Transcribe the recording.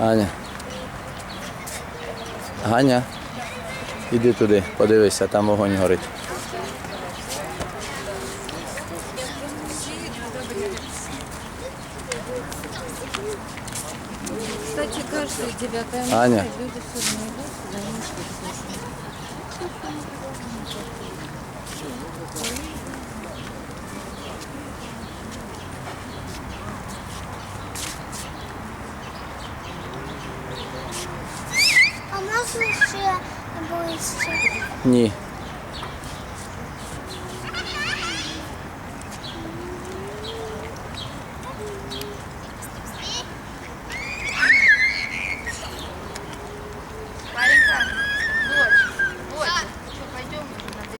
Аня. Ганя, іди туди, подивися, там вогонь горить. Кстати, каждый 9 Аня. люди все равно идут, ще ближче? Ні,